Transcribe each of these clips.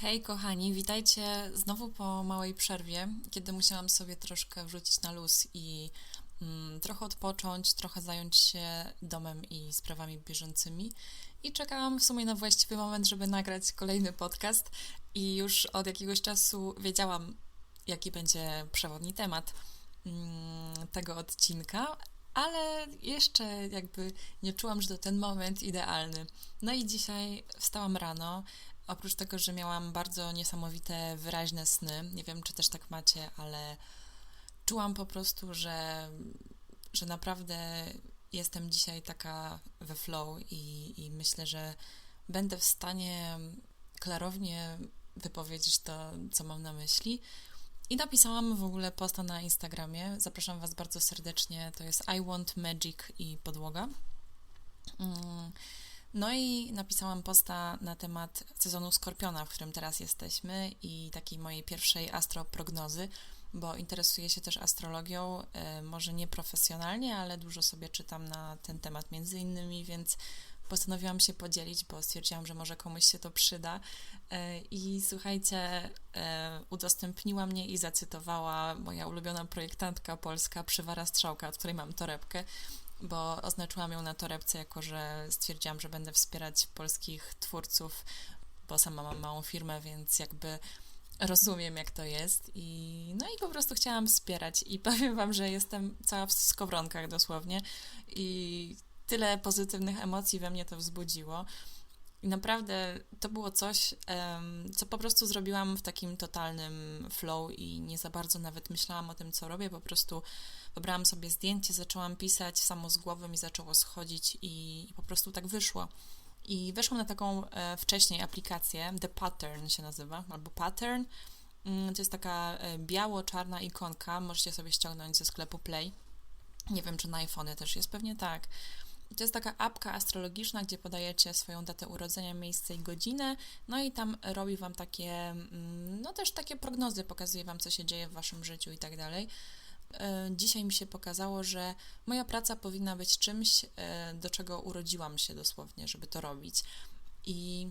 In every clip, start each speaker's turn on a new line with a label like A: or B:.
A: Hej kochani, witajcie znowu po małej przerwie, kiedy musiałam sobie troszkę wrzucić na luz i mm, trochę odpocząć, trochę zająć się domem i sprawami bieżącymi. I czekałam w sumie na właściwy moment, żeby nagrać kolejny podcast i już od jakiegoś czasu wiedziałam, jaki będzie przewodni temat mm, tego odcinka, ale jeszcze jakby nie czułam, że to ten moment idealny. No i dzisiaj wstałam rano, Oprócz tego, że miałam bardzo niesamowite, wyraźne sny, nie wiem, czy też tak macie, ale czułam po prostu, że, że naprawdę jestem dzisiaj taka we flow i, i myślę, że będę w stanie klarownie wypowiedzieć to, co mam na myśli. I napisałam w ogóle posta na Instagramie. Zapraszam Was bardzo serdecznie. To jest I Want Magic i podłoga. Mm. No i napisałam posta na temat sezonu Skorpiona, w którym teraz jesteśmy i takiej mojej pierwszej astroprognozy, bo interesuję się też astrologią, e, może nie profesjonalnie, ale dużo sobie czytam na ten temat między innymi, więc postanowiłam się podzielić, bo stwierdziłam, że może komuś się to przyda. E, I słuchajcie, e, udostępniła mnie i zacytowała moja ulubiona projektantka polska, Przywara Strzałka, od której mam torebkę bo oznaczyłam ją na torebce, jako że stwierdziłam, że będę wspierać polskich twórców, bo sama mam małą firmę, więc jakby rozumiem, jak to jest i no i po prostu chciałam wspierać i powiem Wam, że jestem cała w skowronkach dosłownie i tyle pozytywnych emocji we mnie to wzbudziło. I naprawdę to było coś, co po prostu zrobiłam w takim totalnym flow i nie za bardzo nawet myślałam o tym, co robię. Po prostu wybrałam sobie zdjęcie, zaczęłam pisać samo z głowy mi zaczęło schodzić i, i po prostu tak wyszło. I weszłam na taką e, wcześniej aplikację, The Pattern się nazywa, albo Pattern. Mm, to jest taka e, biało-czarna ikonka, możecie sobie ściągnąć ze sklepu Play. Nie wiem, czy na iPhony też jest, pewnie tak. To jest taka apka astrologiczna, gdzie podajecie swoją datę urodzenia, miejsce i godzinę, no i tam robi Wam takie, mm, no też takie prognozy, pokazuje Wam, co się dzieje w Waszym życiu i tak dalej. E, dzisiaj mi się pokazało, że moja praca powinna być czymś, e, do czego urodziłam się dosłownie, żeby to robić. I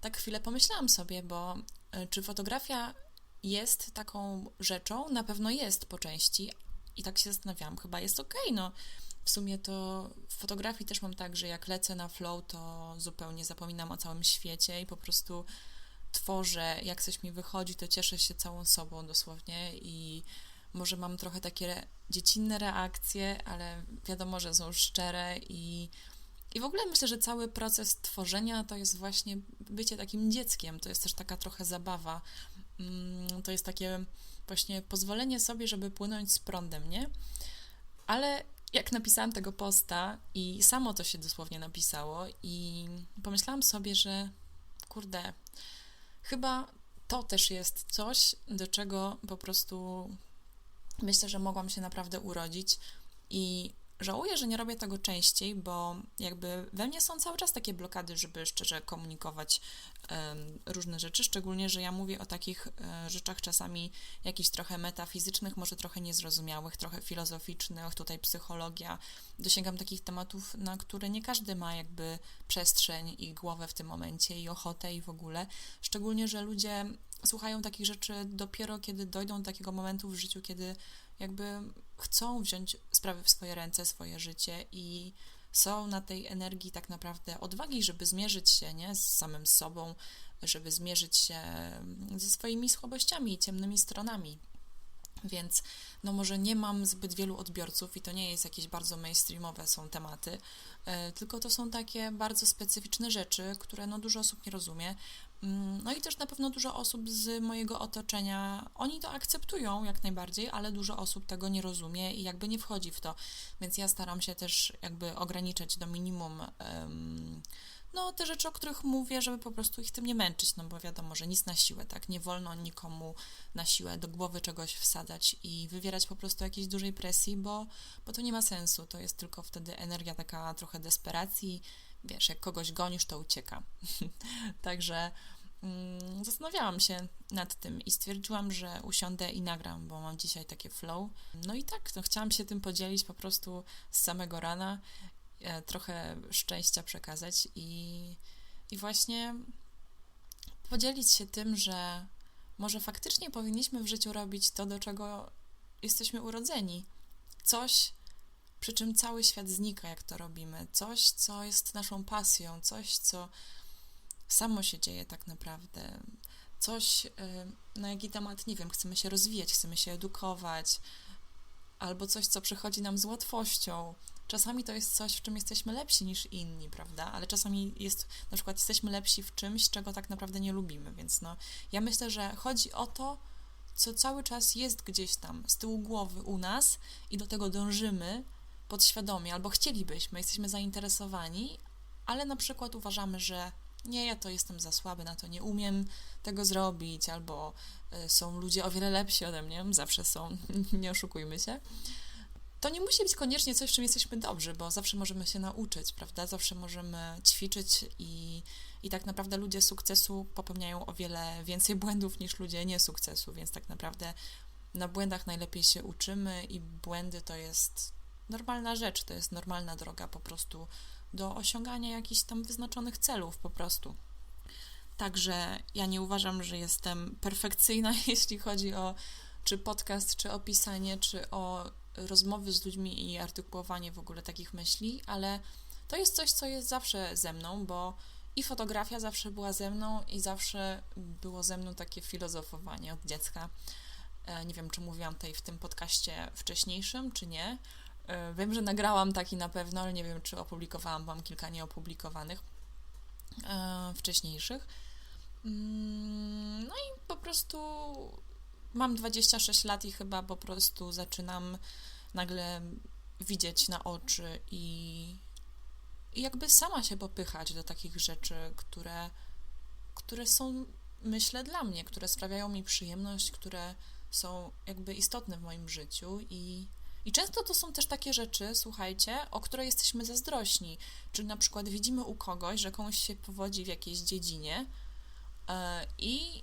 A: tak chwilę pomyślałam sobie, bo e, czy fotografia jest taką rzeczą? Na pewno jest po części. I tak się zastanawiałam, chyba jest okej, okay, no w sumie to w fotografii też mam tak, że jak lecę na flow, to zupełnie zapominam o całym świecie i po prostu tworzę, jak coś mi wychodzi, to cieszę się całą sobą dosłownie i może mam trochę takie dziecinne reakcje, ale wiadomo, że są szczere i, i w ogóle myślę, że cały proces tworzenia to jest właśnie bycie takim dzieckiem, to jest też taka trochę zabawa, mm, to jest takie właśnie pozwolenie sobie, żeby płynąć z prądem, nie? Ale jak napisałam tego posta i samo to się dosłownie napisało i pomyślałam sobie, że kurde, chyba to też jest coś, do czego po prostu myślę, że mogłam się naprawdę urodzić i Żałuję, że nie robię tego częściej, bo jakby we mnie są cały czas takie blokady, żeby szczerze komunikować różne rzeczy, szczególnie, że ja mówię o takich e, rzeczach czasami jakichś trochę metafizycznych, może trochę niezrozumiałych, trochę filozoficznych, tutaj psychologia. Dosięgam takich tematów, na które nie każdy ma jakby przestrzeń i głowę w tym momencie i ochotę i w ogóle. Szczególnie, że ludzie słuchają takich rzeczy dopiero kiedy dojdą do takiego momentu w życiu, kiedy jakby chcą wziąć sprawy w swoje ręce, swoje życie i są na tej energii tak naprawdę odwagi, żeby zmierzyć się nie, z samym sobą, żeby zmierzyć się ze swoimi słabościami i ciemnymi stronami. Więc no może nie mam zbyt wielu odbiorców i to nie jest jakieś bardzo mainstreamowe są tematy, e, tylko to są takie bardzo specyficzne rzeczy, które no dużo osób nie rozumie, no i też na pewno dużo osób z mojego otoczenia, oni to akceptują jak najbardziej, ale dużo osób tego nie rozumie i jakby nie wchodzi w to. Więc ja staram się też jakby ograniczać do minimum um, no te rzeczy, o których mówię, żeby po prostu ich tym nie męczyć, no bo wiadomo, że nic na siłę, tak? Nie wolno nikomu na siłę do głowy czegoś wsadzać i wywierać po prostu jakiejś dużej presji, bo, bo to nie ma sensu. To jest tylko wtedy energia taka trochę desperacji, wiesz, jak kogoś gonisz, to ucieka. Także mm, zastanawiałam się nad tym i stwierdziłam, że usiądę i nagram, bo mam dzisiaj takie flow. No i tak, no, chciałam się tym podzielić po prostu z samego rana, e, trochę szczęścia przekazać i, i właśnie podzielić się tym, że może faktycznie powinniśmy w życiu robić to, do czego jesteśmy urodzeni. Coś, przy czym cały świat znika, jak to robimy. Coś, co jest naszą pasją, coś, co samo się dzieje tak naprawdę. Coś, y, na jaki temat, nie wiem, chcemy się rozwijać, chcemy się edukować, albo coś, co przychodzi nam z łatwością. Czasami to jest coś, w czym jesteśmy lepsi niż inni, prawda? Ale czasami jest, na przykład jesteśmy lepsi w czymś, czego tak naprawdę nie lubimy, więc no, ja myślę, że chodzi o to, co cały czas jest gdzieś tam z tyłu głowy u nas i do tego dążymy podświadomie, albo chcielibyśmy, jesteśmy zainteresowani, ale na przykład uważamy, że nie, ja to jestem za słaby, na to nie umiem tego zrobić, albo y, są ludzie o wiele lepsi ode mnie, zawsze są, nie oszukujmy się. To nie musi być koniecznie coś, w czym jesteśmy dobrzy, bo zawsze możemy się nauczyć, prawda? Zawsze możemy ćwiczyć i, i tak naprawdę ludzie sukcesu popełniają o wiele więcej błędów niż ludzie nie sukcesu, więc tak naprawdę na błędach najlepiej się uczymy i błędy to jest normalna rzecz, to jest normalna droga po prostu do osiągania jakichś tam wyznaczonych celów po prostu. Także ja nie uważam, że jestem perfekcyjna, jeśli chodzi o czy podcast, czy opisanie, czy o rozmowy z ludźmi i artykułowanie w ogóle takich myśli, ale to jest coś, co jest zawsze ze mną, bo i fotografia zawsze była ze mną, i zawsze było ze mną takie filozofowanie od dziecka. E, nie wiem, czy mówiłam tutaj w tym podcaście wcześniejszym, czy nie, wiem, że nagrałam taki na pewno, ale nie wiem, czy opublikowałam Wam kilka nieopublikowanych e, wcześniejszych. Mm, no i po prostu mam 26 lat i chyba po prostu zaczynam nagle widzieć na oczy i, i jakby sama się popychać do takich rzeczy, które, które są, myślę, dla mnie, które sprawiają mi przyjemność, które są jakby istotne w moim życiu i i często to są też takie rzeczy, słuchajcie, o które jesteśmy zazdrośni. Czyli na przykład widzimy u kogoś, że komuś się powodzi w jakiejś dziedzinie yy, i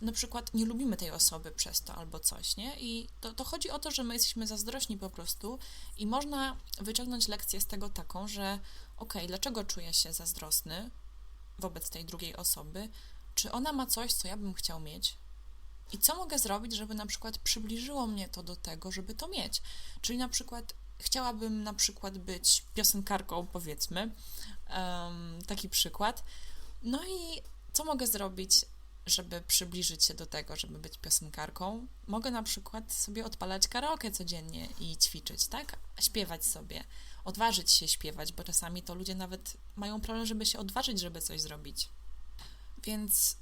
A: na przykład nie lubimy tej osoby przez to albo coś, nie? I to, to chodzi o to, że my jesteśmy zazdrośni po prostu i można wyciągnąć lekcję z tego taką, że okej, okay, dlaczego czuję się zazdrosny wobec tej drugiej osoby? Czy ona ma coś, co ja bym chciał mieć? I co mogę zrobić, żeby na przykład przybliżyło mnie to do tego, żeby to mieć? Czyli na przykład chciałabym na przykład być piosenkarką, powiedzmy, um, taki przykład. No i co mogę zrobić, żeby przybliżyć się do tego, żeby być piosenkarką? Mogę na przykład sobie odpalać karaoke codziennie i ćwiczyć, tak? Śpiewać sobie, odważyć się śpiewać, bo czasami to ludzie nawet mają problem, żeby się odważyć, żeby coś zrobić. Więc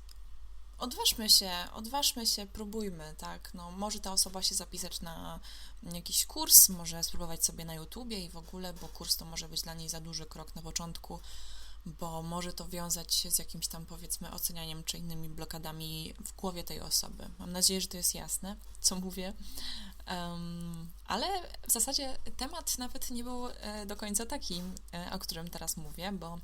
A: odważmy się, odważmy się, próbujmy, tak? No, może ta osoba się zapisać na jakiś kurs, może spróbować sobie na YouTubie i w ogóle, bo kurs to może być dla niej za duży krok na początku, bo może to wiązać się z jakimś tam powiedzmy ocenianiem czy innymi blokadami w głowie tej osoby. Mam nadzieję, że to jest jasne, co mówię. Um, ale w zasadzie temat nawet nie był e, do końca taki, e, o którym teraz mówię, bo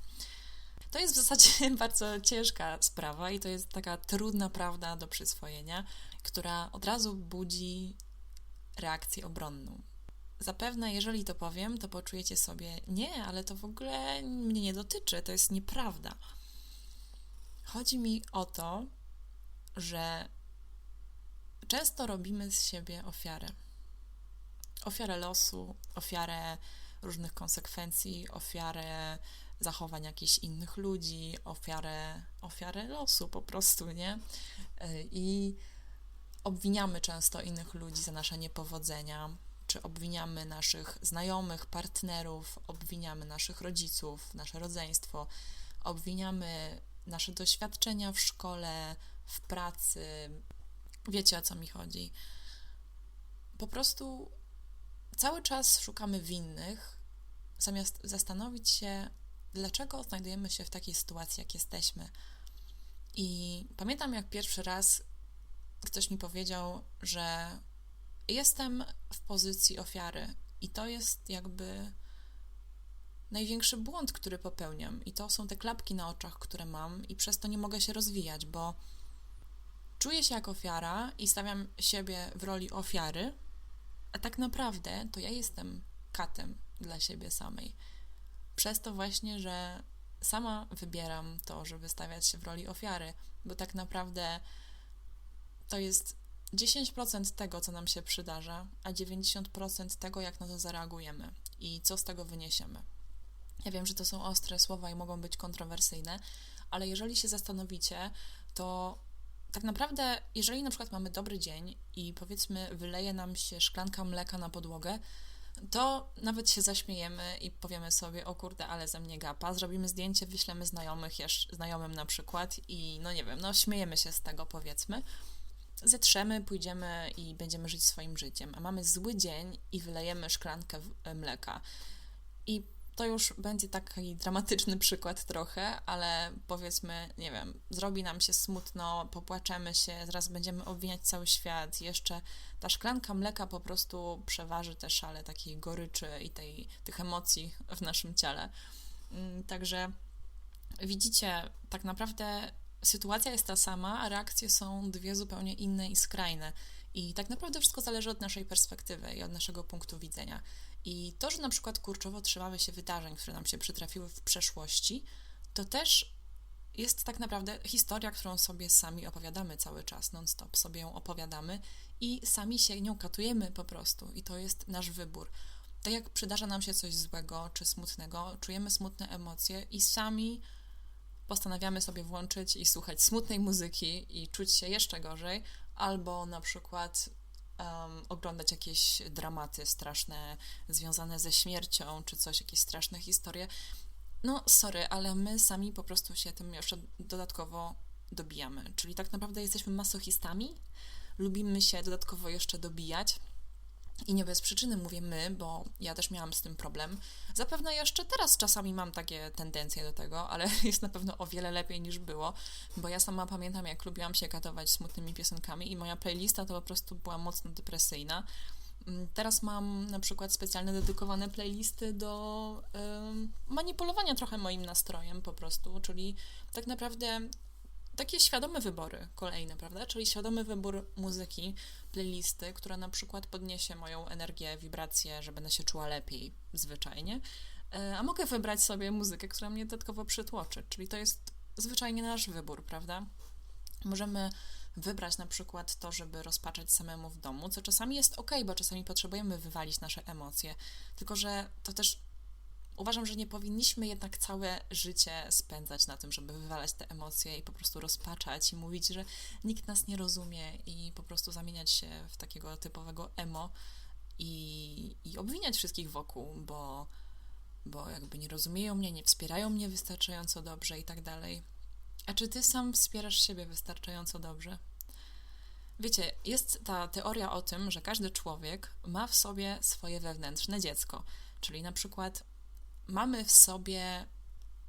A: to jest w zasadzie bardzo ciężka sprawa i to jest taka trudna prawda do przyswojenia, która od razu budzi reakcję obronną. Zapewne, jeżeli to powiem, to poczujecie sobie, nie, ale to w ogóle mnie nie dotyczy, to jest nieprawda. Chodzi mi o to, że często robimy z siebie ofiarę. Ofiarę losu, ofiarę różnych konsekwencji, ofiarę zachowań jakichś innych ludzi, ofiarę, ofiarę losu po prostu, nie? E, I obwiniamy często innych ludzi za nasze niepowodzenia, czy obwiniamy naszych znajomych, partnerów, obwiniamy naszych rodziców, nasze rodzeństwo, obwiniamy nasze doświadczenia w szkole, w pracy. Wiecie o co mi chodzi. Po prostu cały czas szukamy winnych, zamiast zastanowić się, dlaczego znajdujemy się w takiej sytuacji, jak jesteśmy. I pamiętam, jak pierwszy raz ktoś mi powiedział, że jestem w pozycji ofiary, i to jest jakby największy błąd, który popełniam. I to są te klapki na oczach, które mam, i przez to nie mogę się rozwijać, bo czuję się jak ofiara i stawiam siebie w roli ofiary, a tak naprawdę to ja jestem katem dla siebie samej. Przez to właśnie, że sama wybieram to, żeby stawiać się w roli ofiary, bo tak naprawdę to jest 10% tego, co nam się przydarza, a 90% tego, jak na to zareagujemy i co z tego wyniesiemy. Ja wiem, że to są ostre słowa i mogą być kontrowersyjne, ale jeżeli się zastanowicie, to tak naprawdę, jeżeli na przykład mamy dobry dzień i powiedzmy wyleje nam się szklanka mleka na podłogę, to nawet się zaśmiejemy i powiemy sobie, o kurde, ale ze mnie gapa, zrobimy zdjęcie, wyślemy znajomych, znajomym na przykład i no nie wiem, no śmiejemy się z tego powiedzmy, zetrzemy, pójdziemy i będziemy żyć swoim życiem, a mamy zły dzień i wylejemy szklankę mleka. I to już będzie taki dramatyczny przykład trochę, ale powiedzmy, nie wiem, zrobi nam się smutno, popłaczemy się, zaraz będziemy obwiniać cały świat. Jeszcze ta szklanka mleka po prostu przeważy te szale takiej goryczy i tej, tych emocji w naszym ciele. Mm, także widzicie, tak naprawdę sytuacja jest ta sama, a reakcje są dwie zupełnie inne i skrajne. I tak naprawdę wszystko zależy od naszej perspektywy i od naszego punktu widzenia. I to, że na przykład kurczowo trzymamy się wydarzeń, które nam się przytrafiły w przeszłości, to też jest tak naprawdę historia, którą sobie sami opowiadamy cały czas, non-stop sobie ją opowiadamy i sami się nią katujemy po prostu. I to jest nasz wybór. Tak jak przydarza nam się coś złego czy smutnego, czujemy smutne emocje i sami postanawiamy sobie włączyć i słuchać smutnej muzyki i czuć się jeszcze gorzej, albo na przykład um, oglądać jakieś dramaty straszne związane ze śmiercią, czy coś, jakieś straszne historie. No, sorry, ale my sami po prostu się tym jeszcze dodatkowo dobijamy. Czyli tak naprawdę jesteśmy masochistami, lubimy się dodatkowo jeszcze dobijać i nie bez przyczyny mówię my, bo ja też miałam z tym problem. Zapewne jeszcze teraz czasami mam takie tendencje do tego, ale jest na pewno o wiele lepiej niż było, bo ja sama pamiętam, jak lubiłam się katować smutnymi piosenkami i moja playlista to po prostu była mocno depresyjna. Mm, teraz mam na przykład specjalne dedykowane playlisty do manipulowania trochę moim nastrojem po prostu, czyli tak naprawdę takie świadome wybory kolejne, prawda? Czyli świadomy wybór muzyki, playlisty, która na przykład podniesie moją energię, wibrację, że będę się czuła lepiej zwyczajnie. E, a mogę wybrać sobie muzykę, która mnie dodatkowo przytłoczy, czyli to jest zwyczajnie nasz wybór, prawda? Możemy wybrać na przykład to, żeby rozpaczać samemu w domu, co czasami jest ok, bo czasami potrzebujemy wywalić nasze emocje, tylko że to też Uważam, że nie powinniśmy jednak całe życie spędzać na tym, żeby wywalać te emocje i po prostu rozpaczać i mówić, że nikt nas nie rozumie i po prostu zamieniać się w takiego typowego emo i, i obwiniać wszystkich wokół, bo, bo jakby nie rozumieją mnie, nie wspierają mnie wystarczająco dobrze i tak dalej. A czy ty sam wspierasz siebie wystarczająco dobrze? Wiecie, jest ta teoria o tym, że każdy człowiek ma w sobie swoje wewnętrzne dziecko. Czyli na przykład mamy w sobie,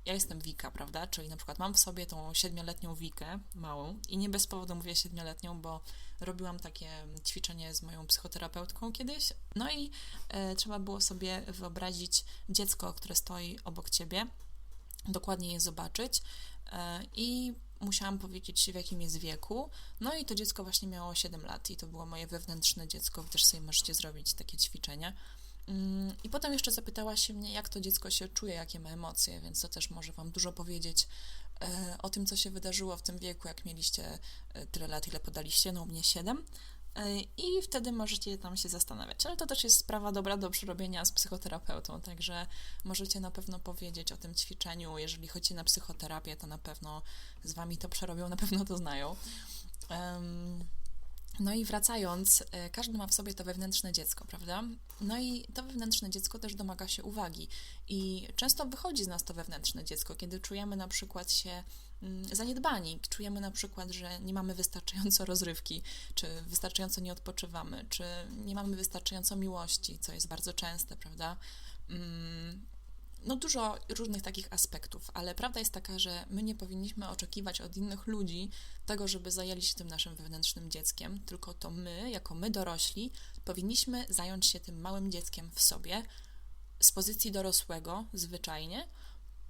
A: ja jestem Wika, prawda? Czyli na przykład mam w sobie tą siedmioletnią Wikę, małą, i nie bez powodu mówię siedmioletnią, bo robiłam takie ćwiczenie z moją psychoterapeutką kiedyś. No i e, trzeba było sobie wyobrazić dziecko, które stoi obok ciebie, dokładnie je zobaczyć e, i musiałam powiedzieć, w jakim jest wieku. No i to dziecko właśnie miało 7 lat i to było moje wewnętrzne dziecko. Wy też sobie możecie zrobić takie ćwiczenie. Mm, I potem jeszcze zapytała się mnie, jak to dziecko się czuje, jakie ma emocje, więc to też może Wam dużo powiedzieć e, o tym, co się wydarzyło w tym wieku, jak mieliście e, tyle lat, ile podaliście, no u mnie 7. E, I wtedy możecie tam się zastanawiać. Ale to też jest sprawa dobra do przerobienia z psychoterapeutą, także możecie na pewno powiedzieć o tym ćwiczeniu. Jeżeli chodzi na psychoterapię, to na pewno z Wami to przerobią, na pewno to znają. Um, no i wracając, e, każdy ma w sobie to wewnętrzne dziecko, prawda? No i to wewnętrzne dziecko też domaga się uwagi. I często wychodzi z nas to wewnętrzne dziecko, kiedy czujemy na przykład się mm, zaniedbani, czujemy na przykład, że nie mamy wystarczająco rozrywki, czy wystarczająco nie odpoczywamy, czy nie mamy wystarczająco miłości, co jest bardzo częste, prawda? No dużo różnych takich aspektów, ale prawda jest taka, że my nie powinniśmy oczekiwać od innych ludzi tego, żeby zajęli się tym naszym wewnętrznym dzieckiem, tylko to my, jako my dorośli, powinniśmy zająć się tym małym dzieckiem w sobie z pozycji dorosłego, zwyczajnie,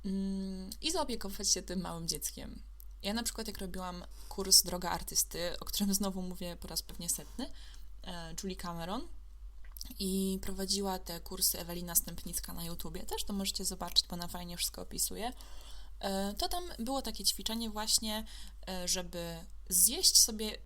A: mm, i zaopiekować się tym małym dzieckiem. Ja na przykład, jak robiłam kurs Droga Artysty, o którym znowu mówię po raz pewnie setny, e, Julie Cameron, i prowadziła te kursy Ewelina Stępnicka na YouTubie też, to możecie zobaczyć, bo ona fajnie wszystko opisuje. e, to tam było takie ćwiczenie właśnie, e, żeby zjeść sobie